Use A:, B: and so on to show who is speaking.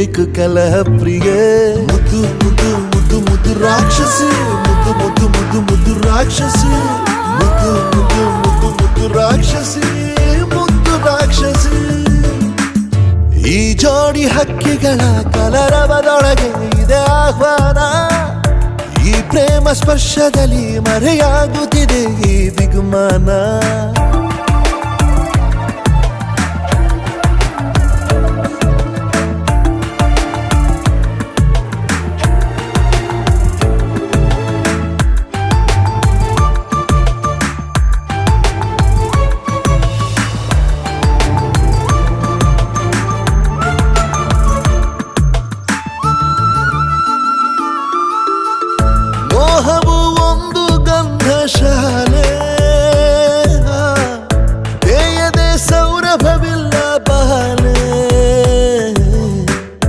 A: ಬೇಕು ಕಲಹ ಪ್ರಿಯೆ. ಮುದ್ದು ಮುದ್ದು ಮುದ್ದು ಮುದ್ದು ರಾಕ್ಷಸಿ. ಮುದ್ದು ಮುದ್ದು ಮುದ್ದು ಮುದ್ದು ರಾಕ್ಷಸಿ. ಮುದ್ದು ಮುದ್ದು ಮುದ್ದು ಮುದ್ದು ರಾಕ್ಷಸಿ. ಮುದ್ದು ರಾಕ್ಷಸಿ. ಈ ಜೋಡಿ ಹಕ್ಕಿಗಳ ಕಲರವದೊಳಗೆ ಇದೆ ಆಹ್ವಾನ. ಈ ಪ್ರೇಮ ಸ್ಪರ್ಶದಲ್ಲಿ ಮರೆಯಾಗುತ್ತಿದೆ ಈ ಬಿಗುಮಾನ